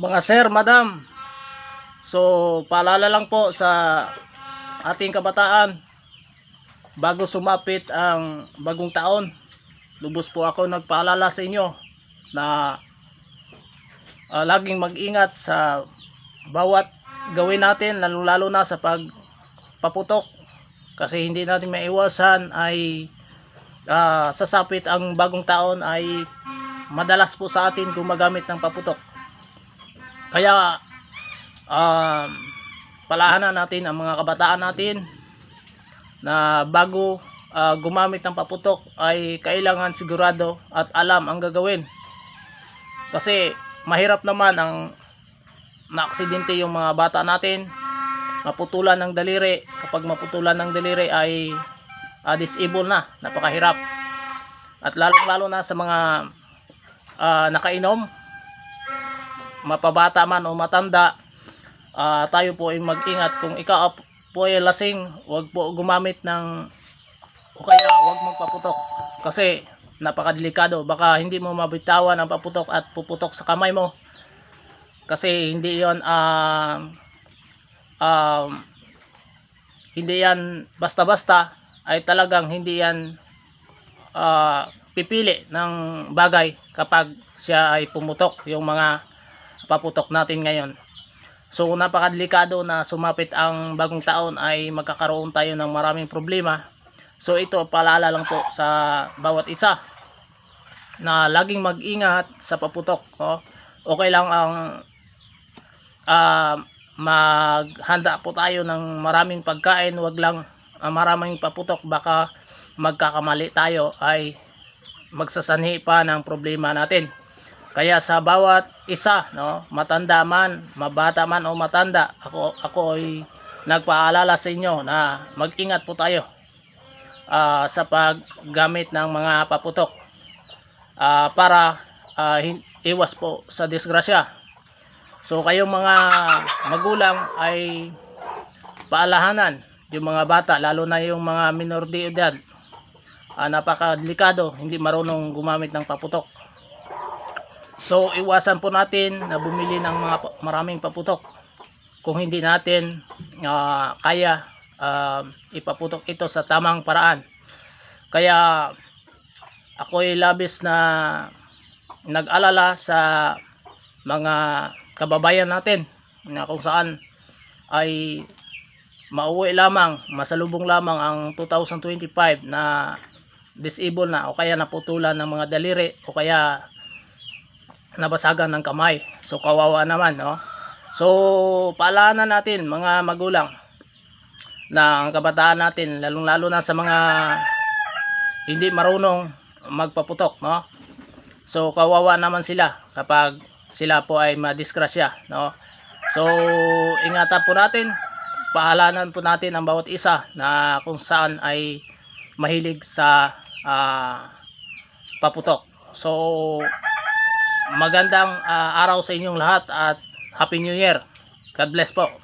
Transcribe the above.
Mga sir, madam. So, paalala lang po sa ating kabataan. Bago sumapit ang bagong taon, lubos po ako nagpaalala sa inyo na ah, laging mag-ingat sa bawat gawin natin, lalo-lalo na sa pagpaputok. Kasi hindi natin maiwasan ay ah, sasapit ang bagong taon ay madalas po sa atin gumagamit ng paputok. Kaya um, palahanan natin ang mga kabataan natin na bago ah, gumamit ng paputok ay kailangan sigurado at alam ang gagawin. Kasi mahirap naman ang naaksidente yung mga bata natin, maputulan ng daliri. Kapag maputulan ng daliri ay ah, disable na, napakahirap. At lalong-lalo na sa mga ah, nakainom, mapabata man o matanda, ah, tayo po ay mag-ingat. Kung ikaw po ay lasing, wag po gumamit ng o kaya wag magpaputok. Kasi napakadelikado. Baka hindi mo mabitawan ang paputok at puputok sa kamay mo. Kasi hindi yon ah um, hindi yan basta-basta ay talagang hindi yan ah, pipili ng bagay kapag siya ay pumutok. Yung mga paputok natin ngayon So napakadelikado na sumapit ang bagong taon ay magkakaroon tayo ng maraming problema. So ito paalala lang po sa bawat isa na laging mag-ingat sa paputok. No? Okay lang ang ah, maghanda po tayo ng maraming pagkain, wag lang ah, maraming paputok baka magkakamali tayo ay magsasanhi pa ng problema natin. Kaya sa bawat isa, no, matanda man, mabata man o matanda, ako ako ay nagpaalala sa inyo na mag-ingat po tayo ah, sa paggamit ng mga paputok Ah, para hin- iwas po sa disgrasya. So kayong mga magulang ay paalahanan yung mga bata lalo na yung mga minor de edad. Ah, napakadelikado, hindi marunong gumamit ng paputok. So iwasan po natin na bumili ng mga maraming paputok. Kung hindi natin ah, kaya ah, ipaputok ito sa tamang paraan. Kaya ako ay labis na nag-alala sa mga kababayan natin na kung saan ay mauwi lamang, masalubong lamang ang 2025 na disable na o kaya naputulan ng mga daliri o kaya nabasagan ng kamay. So kawawa naman, no? So paalanan natin mga magulang na ang kabataan natin lalong-lalo na sa mga hindi marunong magpaputok, no? So kawawa naman sila kapag sila po ay madisgrasya, no? So ingatan po natin, paalanan po natin ang bawat isa na kung saan ay mahilig sa ah, paputok. So magandang ah, araw sa inyong lahat at Happy New Year. God bless po.